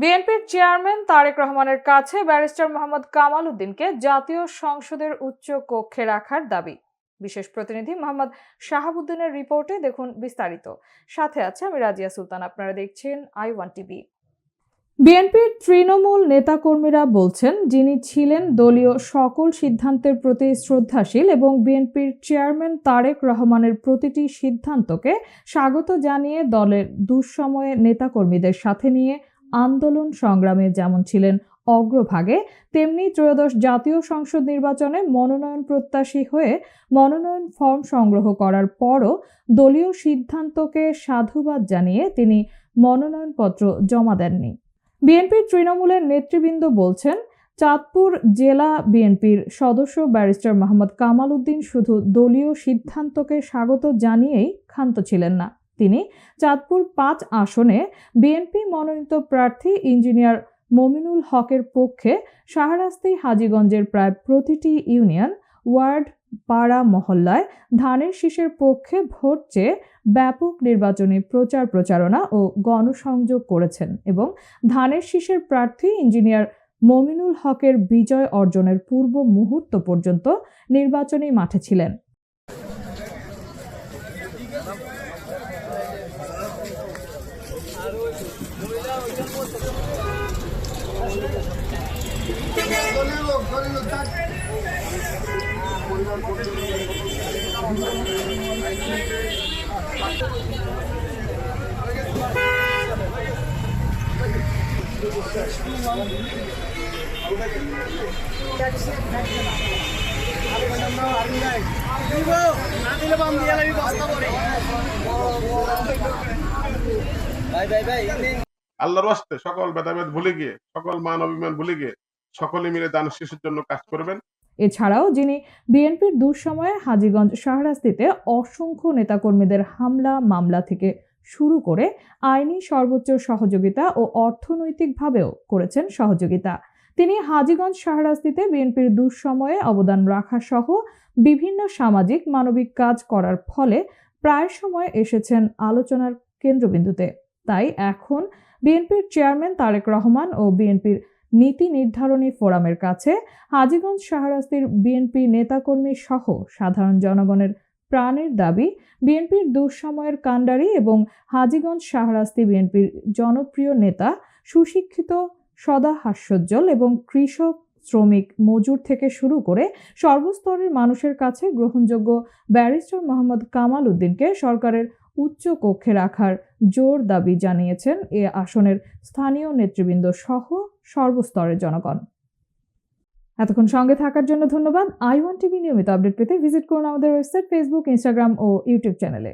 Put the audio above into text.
বিএনপির চেয়ারম্যান তারেক রহমানের কাছে ব্যারিস্টার মোহাম্মদ কামাল উদ্দিনকে জাতীয় সংসদের উচ্চ কক্ষে রাখার দাবি। বিশেষ প্রতিনিধি মোহাম্মদ শাহাবুদ্দিনের রিপোর্টে দেখুন বিস্তারিত। সাথে আছে আমি রাজিয়া সুলতান, আপনারা দেখছেন আই ওয়ান টিভি। বিএনপির তৃণমূল নেতাকর্মীরা বলছেন, যিনি ছিলেন দলীয় সকল সিদ্ধান্তের প্রতি শ্রদ্ধাশীল এবং বিএনপির চেয়ারম্যান তারেক রহমানের প্রতিটি সিদ্ধান্তকে স্বাগত জানিয়ে দলের দুঃসময়ে নেতাকর্মীদের সাথে নিয়ে আন্দোলন সংগ্রামে যেমন ছিলেন অগ্রভাগে, তেমনি ত্রয়োদশ জাতীয় সংসদ নির্বাচনে মনোনয়ন প্রত্যাশী হয়ে মনোনয়ন ফর্ম সংগ্রহ করার পরও দলীয় সিদ্ধান্তকে সাধুবাদ জানিয়ে তিনি মনোনয়নপত্র জমা দেননি। বিএনপির তৃণমূলের নেতৃবৃন্দ বলছেন, চাঁদপুর জেলা বিএনপির সদস্য ব্যারিস্টার মোহাম্মদ কামাল উদ্দিন শুধু দলীয় সিদ্ধান্তকে স্বাগত জানিয়েই ক্ষান্ত ছিলেন না। তিনি চাঁদপুর পাঁচ আসনে বিএনপি মনোনীত প্রার্থী ইঞ্জিনিয়ার মমিনুল হকের পক্ষে শাহরাস্তি হাজীগঞ্জের প্রায় প্রতিটি ইউনিয়ন, ওয়ার্ড, পাড়া, মহল্লায় ধানের শীষের পক্ষে ভোট চেয়ে ব্যাপক নির্বাচনী প্রচার প্রচারণা ও গণসংযোগ করেছেন এবং ধানের শীষের প্রার্থী ইঞ্জিনিয়ার মমিনুল হকের বিজয় অর্জনের পূর্ব মুহূর্ত পর্যন্ত নির্বাচনী মাঠে ছিলেন। না দিলে বাম দিয়ে বস্তা করে আল্লাহর হস্তে সকল ভেদাভেদ ভুলে গিয়ে সকল মান অভিমান ভুলে গিয়ে সকলে মিলে দান শিশুর জন্য কাজ করবেন। এছাড়াও যিনি বিএনপির দুঃসময়ে হাজীগঞ্জ শাহরাস্তিতে অসংখ্য নেতাকর্মীদের হামলা মামলা থেকে শুরু করে আইনি সর্বোচ্চ সহযোগিতা ও অর্থনৈতিকভাবেও করেছেন সহযোগিতা। তিনি হাজীগঞ্জ শাহরাস্তিতে বিএনপির দুঃসময়ে অবদান রাখা সহ বিভিন্ন সামাজিক মানবিক কাজ করার ফলে প্রায় সময় এসেছেন আলোচনার কেন্দ্রবিন্দুতে। তাই এখন বিএনপির চেয়ারম্যান তারেক রহমান ও বিএনপির নীতি নির্ধারণী ফোরামের কাছে হাজীগঞ্জ শাহরাস্তির বিএনপি নেতাকর্মী সহ সাধারণ জনগণের প্রাণের দাবি, বিএনপির দুঃসময়ের কাণ্ডারি এবং হাজীগঞ্জ শাহরাস্তি বিএনপির জনপ্রিয় নেতা, সুশিক্ষিত সদা হাস্যোজ্জ্বল এবং কৃষক শ্রমিক মজুর থেকে শুরু করে সর্বস্তরের মানুষের কাছে গ্রহণযোগ্য ব্যারিস্টার মোহাম্মদ কামাল উদ্দিনকে সরকারের উচ্চ কক্ষে রাখার জোর দাবি জানিয়েছেন এ আসনের স্থানীয় নেতৃবৃন্দ সহ সর্বস্তরের জনগণ। এতক্ষণ সঙ্গে থাকার জন্য ধন্যবাদ। আই ওয়ান টিভি নিয়মিত আপডেট পেতে ভিজিট করুন আমাদের ওয়েবসাইট, ফেসবুক, ইনস্টাগ্রাম ও ইউটিউব চ্যানেলে।